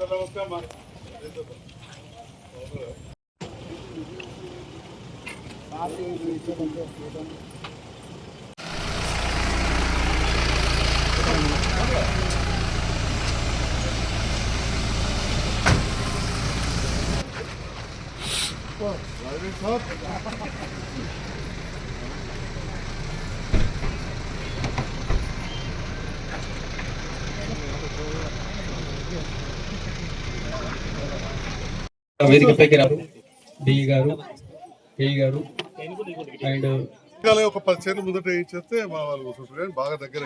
ನಮಸ್ಕಾರ Thank you. వేదికపైకి రారు డిఈ గారు గారు అండ్ ఒక పది చీరలు ముందట ఇచ్చేస్తే మా వాళ్ళు బాగా దగ్గర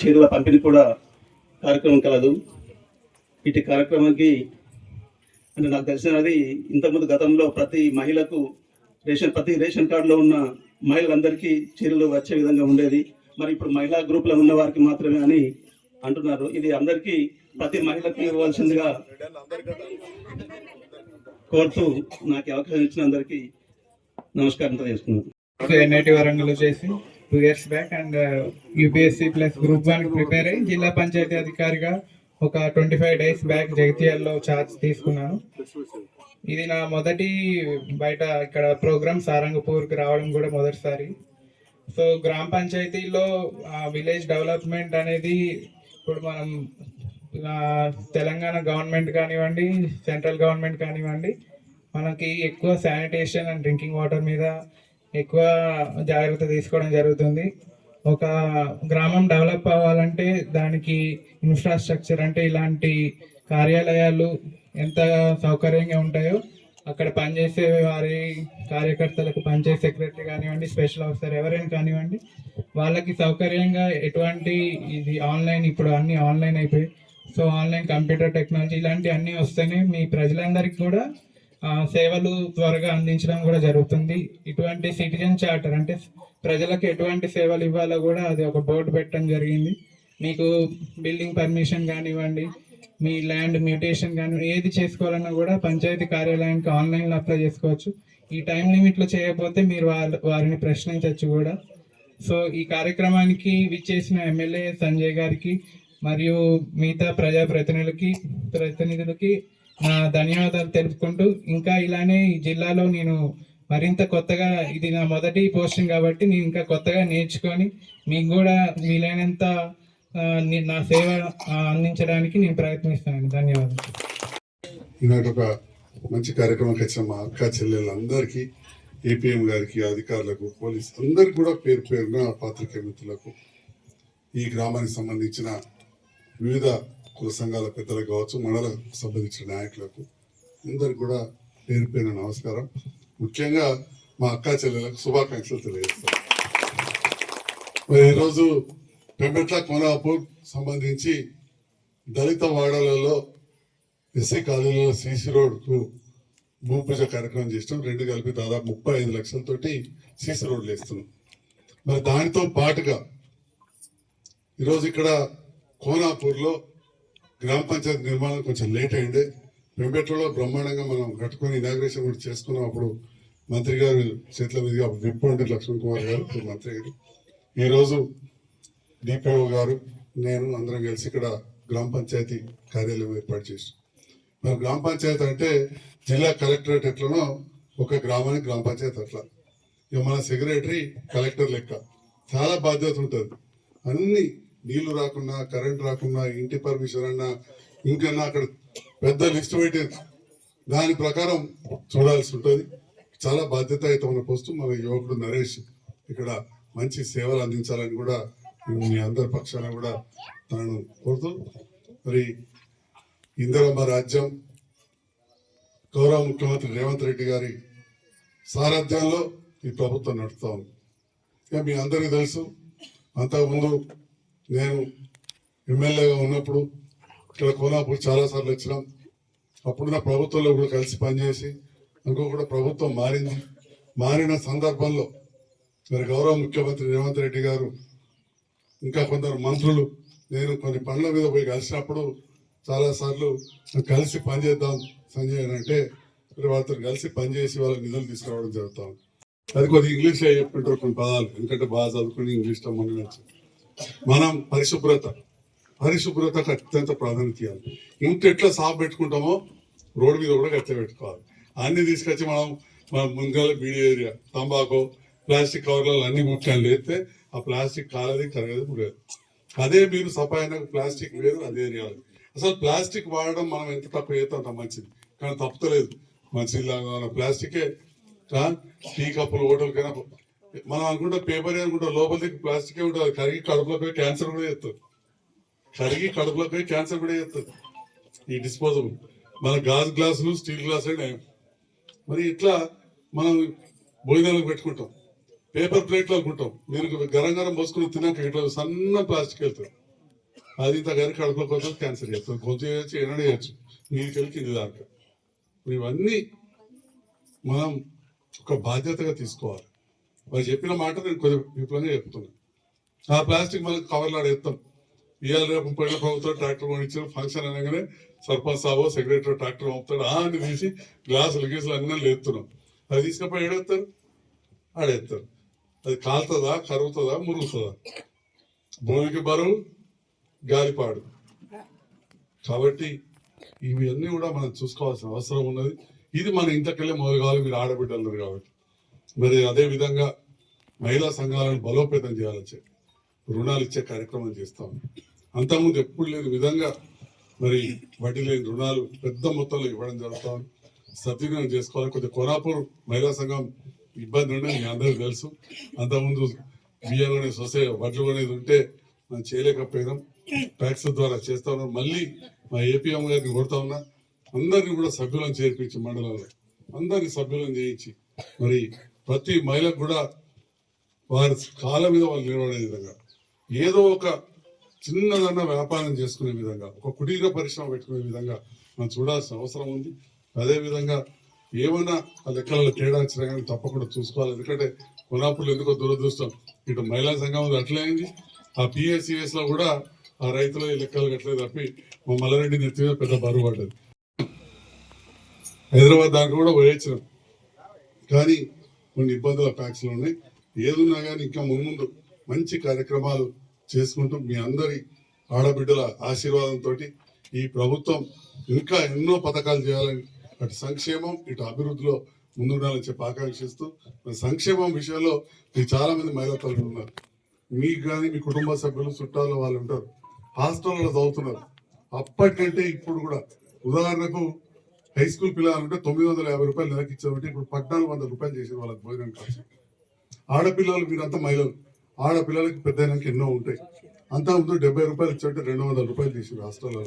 చీరల పంపిణీ కూడా కార్యక్రమం కలదు. ఇటు కార్యక్రమానికి అంటే నాకు తెలిసినది ఇంతకుముందు గతంలో ప్రతి మహిళకు రేషన్ ప్రతి రేషన్ కార్డులో ఉన్న మహిళలందరికీ చీరలు వచ్చే విధంగా ఉండేది. మరి ఇప్పుడు మహిళా గ్రూప్లో ఉన్న వారికి మాత్రమే అని అంటున్నారు. ఇది అందరికీ ప్రతి మహిళకు ఇవ్వాల్సిందిగా కోరుతూ నాకు అవకాశం ఇచ్చిన అందరికీ నమస్కారం తెలియజేస్తున్నాను ఎన్ఐటి వరంగల్ చేసి two years back and UPSC plus group one prepare అయ్యి జిల్లా పంచాయతీ అధికారిగా ఒక ట్వంటీ ఫైవ్ డేస్ బ్యాక్ జగిత్యాల్లో ఛార్జ్ తీసుకున్నాను. ఇది నా మొదటి బయట ఇక్కడ ప్రోగ్రామ్ సారంగపూర్కి రావడం కూడా మొదటిసారి. సో గ్రామ పంచాయతీలో విలేజ్ డెవలప్మెంట్ అనేది ఇప్పుడు మనం తెలంగాణ గవర్నమెంట్ కానివ్వండి సెంట్రల్ గవర్నమెంట్ కానివ్వండి మనకి ఎక్కువ శానిటేషన్ అండ్ డ్రింకింగ్ వాటర్ మీద ఎక్కువ జాగ్రత్త తీసుకోవడం జరుగుతుంది. ఒక గ్రామం డెవలప్ అవ్వాలంటే దానికి ఇన్ఫ్రాస్ట్రక్చర్ అంటే ఇలాంటి కార్యాలయాలు ఎంత సౌకర్యంగా ఉంటాయో అక్కడ పనిచేసే వారి కార్యకర్తలకు పనిచేసే సెక్రటరీ కానివ్వండి స్పెషల్ ఆఫీసర్ ఎవరైనా కానివ్వండి వాళ్ళకి సౌకర్యంగా ఎటువంటి ఇది ఆన్లైన్ ఇప్పుడు అన్నీ ఆన్లైన్ అయిపోయి సో ఆన్లైన్ కంప్యూటర్ టెక్నాలజీ ఇలాంటి అన్నీ వస్తేనే మీ ప్రజలందరికీ కూడా సేవలు త్వరగా అందించడం కూడా జరుగుతుంది. ఇటువంటి సిటిజన్ చార్టర్ అంటే ప్రజలకు ఎటువంటి సేవలు ఇవ్వాలో కూడా అది ఒక బోర్డు పెట్టడం జరిగింది. మీకు బిల్డింగ్ పర్మిషన్ కానివ్వండి మీ ల్యాండ్ మ్యూటేషన్ కానీ ఏది చేసుకోవాలన్నా కూడా పంచాయతీ కార్యాలయానికి ఆన్లైన్లో అప్లై చేసుకోవచ్చు. ఈ టైం లిమిట్లో చేయకపోతే మీరు వాళ్ళ వారిని ప్రశ్నించవచ్చు కూడా. సో ఈ కార్యక్రమానికి విచ్చేసిన ఎమ్మెల్యే సంజయ్ గారికి మరియు మిగతా ప్రజా ప్రతినిధులకి ప్రతినిధులకి నా ధన్యవాదాలు తెలుపుకుంటూ ఇంకా ఇలానే ఈ జిల్లాలో నేను మరింత కొత్తగా ఇది నా మొదటి పోస్టింగ్ కాబట్టి నేను ఇంకా కొత్తగా నేర్చుకొని మీకు కూడా వీలైనంత నా సేవ అందించడానికి నేను ప్రయత్నిస్తాను ధన్యవాదాలు. ఒక మంచి కార్యక్రమం వచ్చిన మా అక్క చెల్లెళ్ళందరికీ ఏపీఎం గారికి అధికారులకు పోలీస్ అందరికి కూడా పేరు పేరున పాత్రికేయ మిత్రులకు ఈ గ్రామానికి సంబంధించిన వివిధ కుల సంఘాల పెద్దలకు కావచ్చు మండలకు సంబంధించిన నాయకులకు అందరికి కూడా పేరు నమస్కారం. ముఖ్యంగా మా అక్క చెల్లెలకు శుభాకాంక్షలు తెలియజేస్తాను మరి ఈరోజు పెంపెట్ల కోనాపూర్ సంబంధించి దళిత వాడలలో ఎస్సీ కాలనీలో సీసీ రోడ్కు భూమి పూజ కార్యక్రమం చేసినాం. రెండు కలిపి దాదాపు ముప్పై ఐదు లక్షలతోటి సీసీ రోడ్లు వేస్తున్నాం. మరి దానితో పాటుగా ఈరోజు ఇక్కడ కోనాపూర్లో గ్రామ పంచాయతీ నిర్మాణం కొంచెం లేట్ అయింది. పెంపెట్లలో బ్రహ్మాండంగా మనం కట్టుకొని ఇనాగ్రేషన్ కూడా చేసుకున్నాం. అప్పుడు మంత్రి గారు చేతుల మీదుగా విప్పు అంటే లక్ష్మణ్ కుమార్ గారు ఇప్పుడు మంత్రి గారు ఈరోజు డిపిఓ గారు నేను అందరం కలిసి ఇక్కడ గ్రామ పంచాయతీ కార్యాలయం ఏర్పాటు చేసాం మరి గ్రామ పంచాయతీ అంటే జిల్లా కలెక్టరేట్ ఎట్లనో ఒక గ్రామానికి గ్రామ పంచాయతీ అట్లా. ఇక మన సెక్రటరీ కలెక్టర్ లెక్క. చాలా బాధ్యత ఉంటుంది. అన్ని నీళ్ళు రాకుండా కరెంట్ రాకుండా ఇంటి పర్మిషన్ అన్నా ఇంకన్నా అక్కడ పెద్ద లిస్ట్ పెట్టి దాని ప్రకారం చూడాల్సి ఉంటుంది. చాలా బాధ్యత అయితే పోస్తూ మన యువకుడు నరేష్. ఇక్కడ మంచి సేవలు అందించాలని కూడా మీ అందరి పక్షాన కూడా తనను కోరుతూ మరి ఇందిరమ్మ రాజ్యం గౌరవ ముఖ్యమంత్రి రేవంత్ రెడ్డి గారి సారథ్యంలో ఈ ప్రభుత్వం నడుస్తూ ఉంది. ఇక మీ అందరికీ తెలుసు అంతకుముందు నేను ఎమ్మెల్యేగా ఉన్నప్పుడు ఇక్కడ కోలాపూర్ చాలాసార్లు వచ్చినాం. అప్పుడున్న ప్రభుత్వంలో కూడా కలిసి పనిచేసి ఇంకో కూడా ప్రభుత్వం మారింది. మారిన సందర్భంలో మరి గౌరవ ముఖ్యమంత్రి రేవంత్ రెడ్డి గారు ఇంకా కొందరు మంత్రులు నేను కొన్ని పనుల మీద పోయి కలిసినప్పుడు చాలా సార్లు కలిసి పనిచేద్దాం సంజయ్ అని అంటే అతను వాళ్ళతో కలిసి పనిచేసి వాళ్ళ నిధులు తీసుకురావడం జరుగుతాం అది కొద్దిగా ఇంగ్లీష్ చెప్పుకుంటారు కొన్ని పదాలు. ఎందుకంటే బాగా చదువుకుని ఇంగ్లీష్లో నచ్చింది మనం పరిశుభ్రత పరిశుభ్రతకు అత్యంత ప్రాధాన్యత ఇవ్వాలి. ఇంటి ఎట్లా సాఫ్ పెట్టుకుంటామో రోడ్డు మీద కూడా అట్లా పెట్టుకోవాలి. అన్ని తీసుకొచ్చి మనం మన ముందుగా బీడీ ఏరియా తంబాకు ప్లాస్టిక్ కవర్లలో అన్ని ముఖ్యాలు లేతే ఆ ప్లాస్టిక్ కాలది కరగదు మురగదు. అదే మీరు సఫాయిన ప్లాస్టిక్ లేదు అదే ఏరియా అసలు ప్లాస్టిక్ వాడడం మనం ఎంత తక్కువ చేస్తే అంత మంచిది. కానీ తప్పుతలేదు. మంచిది ప్లాస్టికే. టీ కప్పులు హోటల్కైనా మనం అనుకుంటే పేపర్ అనుకుంటాం లోపలికి ప్లాస్టిక్ ఉంటుంది కరిగి కడుపులో పోయి క్యాన్సర్ కూడా చేస్తుంది. కరిగి కడుపులో పోయి క్యాన్సర్ కూడా చేస్తుంది. ఈ డిస్పోజబుల్ మన గాజు గ్లాసులు స్టీల్ గ్లాసులు నయం మరి ఇట్లా మనం భోజనాలకు పెట్టుకుంటాం. పేపర్ ప్లేట్లు అనుకుంటాం. మీరు గరం గరం పోసుకుని తినాక ఇట్లా సన్న ప్లాస్టిక్ వెళ్తాం అది ఇంత గారి కడుపులో పోతే క్యాన్సర్ చేస్తుంది. గొంతు చేయొచ్చు ఎనడ చేయొచ్చు. నీకు వెళ్ళి కింది దాకా ఇవన్నీ మనం ఒక బాధ్యతగా తీసుకోవాలి. వాళ్ళు చెప్పిన మాట నేను కొద్దిగా విపులంగా చెప్తున్నా. ఆ ప్లాస్టిక్ మనం కవర్లు ఆడేస్తాం ఇవాళ రేపు పోయిన ప్రభుత్వం ట్రాక్టర్ కొనిచ్చిన ఫంక్షన్ అనగానే సర్పంచ్ సాబో సెక్రటరీ ట్రాక్టర్ పంపుతాడు. ఆ అని తీసి గ్లాసులు గీసులు అన్నీ లేస్తున్నాం అది తీసుకపోయి ఏడేస్తారు ఆడేస్తారు అది కాలుతుందా కరుగుతుందా మురుగుతుందా? భూమికి బరువు గాలిపాడు. కాబట్టి ఇవన్నీ కూడా మనం చూసుకోవాల్సిన అవసరం ఉన్నది. ఇది మన ఇంతకెళ్ళే మొదలు కావాలి మీరు ఆడబిడ్డలు కాబట్టి. మరి అదే విధంగా మహిళా సంఘాలను బలోపేతం చేయాలని చెప్పి రుణాలు ఇచ్చే కార్యక్రమం చేస్తాం అంతకుముందు ఎప్పుడు లేని విధంగా మరి వడ్డీ లేని రుణాలు పెద్ద మొత్తంలో ఇవ్వడం జరుగుతాం సద్వినియోగం చేసుకోవాలి. కొద్దిగా కొనాపూర్ మహిళా సంఘం ఇబ్బంది ఉండేది మీ అందరికీ తెలుసు. అంతకుముందు బియ్యం అనేది సొసై వడ్లు అనేది ఉంటే మనం చేయలేకపోయినాం. ట్యాక్స్ ద్వారా చేస్తా ఉన్నాం. మళ్ళీ మా ఏపీఎం గారిని కొడతా ఉన్నా అందరినీ కూడా సభ్యులను చేర్పించి మండలంలో అందరినీ సభ్యులను చేయించి మరి ప్రతి మహిళకు కూడా వారి కాళ్ళ మీద వాళ్ళు నిలబడే విధంగా ఏదో ఒక చిన్నదన్న వ్యాపారం చేసుకునే విధంగా ఒక కుటీర పరిశ్రమ పెట్టుకునే విధంగా మనం చూడాల్సిన అవసరం ఉంది. అదే విధంగా ఆ లెక్కలలో తేడా వచ్చినా కానీ తప్పకుండా చూసుకోవాలి. ఎందుకంటే కొనాపులు ఎందుకో దురదృష్టం ఇటు మహిళా సంఘం అట్లే అయింది. ఆ పిఎస్సిఎస్లో కూడా ఆ రైతుల ఈ లెక్కలు కట్టలేదు తప్పి మా మల్లారెడ్డి నెత్తి మీద పెద్ద బరువు పడ్డది. హైదరాబాద్ దానికి కూడా పోయొచ్చినాం. కానీ కొన్ని ఇబ్బందుల ఫ్యాక్స్లు ఉన్నాయి. ఏదున్నా కానీ ఇంకా ముందు మంచి కార్యక్రమాలు చేసుకుంటూ మీ అందరి ఆడబిడ్డల ఆశీర్వాదంతో ఈ ప్రభుత్వం ఇంకా ఎన్నో పథకాలు చేయాలని అటు సంక్షేమం ఇటు అభివృద్ధిలో ముందుండాలని చెప్పి ఆకాంక్షిస్తూ సంక్షేమం విషయంలో మీకు చాలా మంది మహిళా తల్లులు ఉన్నారు. మీకు కానీ మీ కుటుంబ సభ్యులు చుట్టాలు వాళ్ళు ఉంటారు. హాస్టల్లో చదువుతున్నారు. అప్పటికంటే ఇప్పుడు కూడా ఉదాహరణకు హై స్కూల్ పిల్లలు ఉంటే తొమ్మిది వందల యాభై రూపాయలు నెలకి ఇచ్చామంటే ఇప్పుడు పద్నాలుగు వందల రూపాయలు చేసిన వాళ్ళకి భోజనం ఖర్చు. ఆడపిల్లలు మీరంతా మహిళలు. ఆడపిల్లలకి పెద్ద ఎన్నో ఉంటాయి. అంతా ముందు డెబ్బై రూపాయలు ఇచ్చారంటే రెండు వందల రూపాయలు తీసి హాస్టల్లో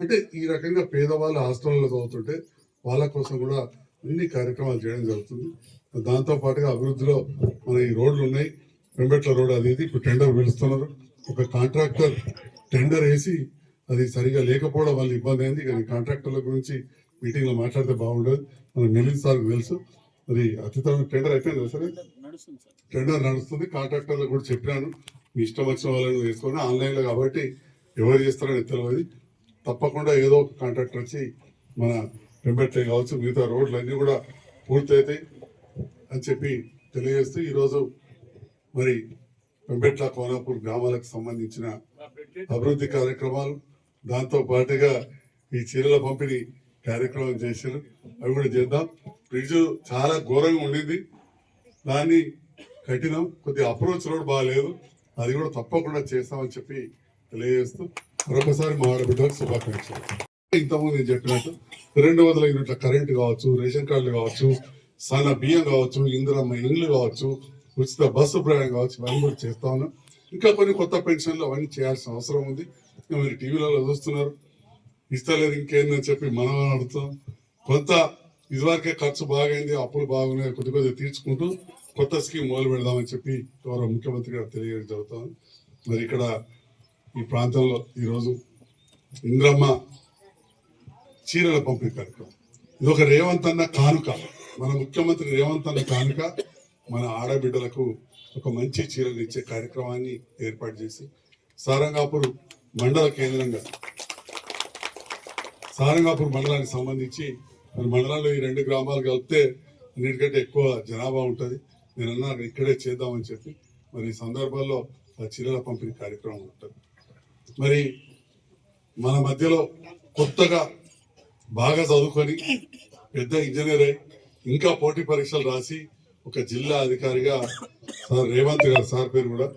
అంటే ఈ రకంగా పేదవాళ్ళు హాస్టల్లో చదువుతుంటే వాళ్ళ కోసం కూడా అన్ని కార్యక్రమాలు చేయడం జరుగుతుంది. దాంతో పాటుగా అభివృద్ధిలో మన ఈ రోడ్లు ఉన్నాయి. పెంబెట్ల రోడ్ అది ఇది. ఇప్పుడు టెండర్ పిలుస్తున్నారు. ఒక కాంట్రాక్టర్ టెండర్ వేసి అది సరిగా లేకపోవడం వల్ల ఇబ్బంది అయింది. కానీ కాంట్రాక్టర్ల గురించి మీటింగ్లో మాట్లాడితే బాగుండదు. మన మిలిన్ సార్ తెలుసు. మరి అతిథులు టెండర్ అయిపోయింది సరే? రెండో నడుస్తుంది. కాంట్రాక్టర్లు కూడా చెప్పాను మీ ఇష్టం వచ్చిన వాళ్ళని వేసుకొని ఆన్లైన్లో కాబట్టి ఎవరు చేస్తారని తెలియదు. తప్పకుండా ఏదో ఒక కాంట్రాక్టర్ వచ్చి మన పెంబెట్లే కావచ్చు మిగతా రోడ్లు అన్నీ కూడా పూర్తయితాయి అని చెప్పి తెలియజేస్తూ ఈరోజు మరి పెంబెట్ల కోనాపూర్ గ్రామాలకు సంబంధించిన అభివృద్ధి కార్యక్రమాలు. దాంతో పాటుగా ఈ చీరల పంపిణీ కార్యక్రమం చేశారు. అవి కూడా చేద్దాం. ఫ్రిడ్జ్ చాలా ఘోరంగా ఉండింది. దాన్ని కట్టినాం కొద్దిగా అప్రోచ్ రోడ్ బాగాలేదు అది కూడా తప్పకుండా చేస్తామని చెప్పి తెలియజేస్తూ మరొకసారి మా ఆడబిడ్డకు శుభాకాంక్షలు. ఇంతకుముందు నేను చెప్పినట్టు రెండు వందల యూనిట్ల కరెంటు కావచ్చు రేషన్ కార్డులు కావచ్చు సన్న బియ్యం కావచ్చు ఇందిరమ్మ ఇండ్లు కావచ్చు ఉచిత బస్సు ప్రయాణం కావచ్చు ఇవన్నీ కూడా చేస్తా ఉన్నాం. ఇంకా కొన్ని కొత్త పెన్షన్లు అవన్నీ చేయాల్సిన అవసరం ఉంది. మీరు టీవీలలో చూస్తున్నారు. ఇస్తలేదు ఇంకేందని చెప్పి మనం అడుగుతాం. కొంత ఇదివరకే ఖర్చు బాగైంది అప్పులు బాగున్నాయి కొద్ది కొద్దిగా తీర్చుకుంటూ కొత్త స్కీమ్ మొదలు పెడదామని చెప్పి గౌరవ ముఖ్యమంత్రి గారు తెలియజేయడం జరుగుతాం మరి ఇక్కడ ఈ ప్రాంతంలో ఈరోజు ఇంద్రమ్మ చీరల పంపిణీ కార్యక్రమం. ఇది ఒక రేవంత్ అన్న కానుక. మన ముఖ్యమంత్రి రేవంత్ అన్న కానుక మన ఆడబిడ్డలకు ఒక మంచి చీరలు ఇచ్చే కార్యక్రమాన్ని ఏర్పాటు చేసి సారంగాపూర్ మండల కేంద్రంగా సారంగాపూర్ మండలానికి సంబంధించి మరి మండలంలో ఈ రెండు గ్రామాలు కలిపితే అన్నిటికంటే ఎక్కువ జనాభా ఉంటుంది. నేను అన్నా ఇక్కడే చేద్దామని చెప్పి మరి ఈ సందర్భాల్లో ఆ చీరల పంపిణీ కార్యక్రమం ఉంటుంది. మరి మన మధ్యలో కొత్తగా బాగా చదువుకొని పెద్ద ఇంజనీర్ అయి ఇంకా పోటీ పరీక్షలు రాసి ఒక జిల్లా అధికారిగా సార్ రేవంత్ గారు సార్ పేరు కూడా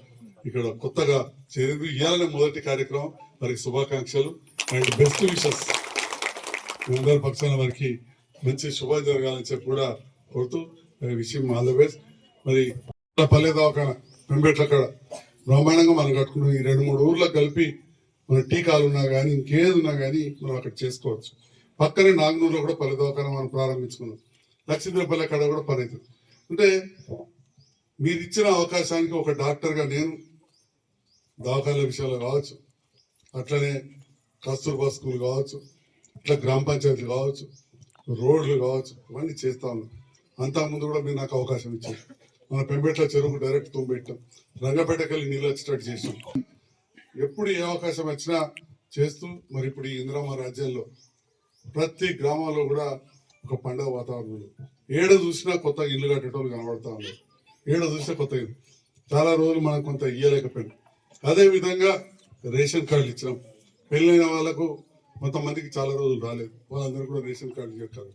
ఇక్కడ కొత్తగా చేరింది ఇవాళ మొదటి కార్యక్రమం. వారికి శుభాకాంక్షలు. And best wishes. అందరి పక్షాన వారికి మంచి శుభం జరగాలని చెప్పి కూడా కోరుతూ విషయం ఆల్ ద బెస్ట్. మరి పల్లె దవాఖాన పెంబెట్ల కాడ బ్రహ్మాండంగా మనం కట్టుకుంటాం ఈ రెండు మూడు ఊర్లకు కలిపి మన టీకాలు ఉన్నా కానీ ఇంకేది ఉన్నా కానీ మనం అక్కడ చేసుకోవచ్చు. పక్కనే నాగనూరులో కూడా పల్లె దవాఖాన మనం ప్రారంభించుకున్నాం. లక్ష్మీదేవపల్లి కాడ కూడా పని అవుతుంది అంటే మీరు ఇచ్చిన అవకాశానికి ఒక డాక్టర్గా నేను దవాఖాన విషయాలు కావచ్చు అట్లనే కస్తూర్బా స్కూల్ కావచ్చు ఇట్లా గ్రామ పంచాయతీలు కావచ్చు రోడ్లు కావచ్చు ఇవన్నీ చేస్తా ఉన్నాం. అంతా ముందు కూడా మీరు నాకు అవకాశం ఇచ్చారు. మన పెంబెట్ల చెరువు డైరెక్ట్ తుంబెట్టాం. రంగపేటకెళ్ళి నీళ్ళు వచ్చేటట్టు చేసాం ఎప్పుడు ఏ అవకాశం వచ్చినా చేస్తూ మరి ఇప్పుడు ఈ ఇందిరామ రాజ్యాల్లో ప్రతి గ్రామాల్లో కూడా ఒక పండగ వాతావరణం ఏడ చూసినా కొత్త ఇల్లు కట్టేటోళ్ళు కనబడతా ఉన్నారు. ఏడ చూసినా కొత్త ఇల్లు. చాలా రోజులు మనం కొంత ఇయ్యలేకపోయినాం. అదే విధంగా రేషన్ కార్డులు ఇచ్చినాం. పెళ్ళైన వాళ్ళకు కొంతమందికి చాలా రోజులు రాలేదు. వాళ్ళందరూ కూడా రేషన్ కార్డు చెప్పారు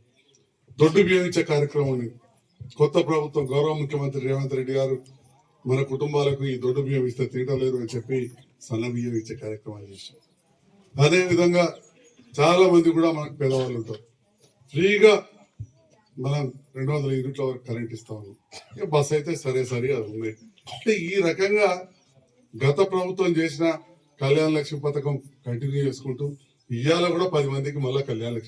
దొడ్డు వినియోగించే కార్యక్రమం కొత్త ప్రభుత్వం గౌరవ ముఖ్యమంత్రి రేవంత్ రెడ్డి గారు మన కుటుంబాలకు ఈ దొడ్డు బియ్యం ఇస్తే తినలేరు అని చెప్పి సన్న బియ్యం ఇచ్చే కార్యక్రమాలు చేశారు. అదేవిధంగా చాలా మంది కూడా మనకు పేదవాళ్ళు ఉంటారు. ఫ్రీగా మనం రెండు వందల యూనిట్ల వరకు కరెంట్ ఇస్తా ఉన్నాం. బస్ అయితే సరే సరే అది ఉన్నాయి. అంటే ఈ రకంగా గత ప్రభుత్వం చేసిన కళ్యాణ లక్ష్మి పథకం కంటిన్యూ చేసుకుంటూ ఇవాళ కూడా పది మందికి మళ్ళీ కళ్యాణ లక్ష్మి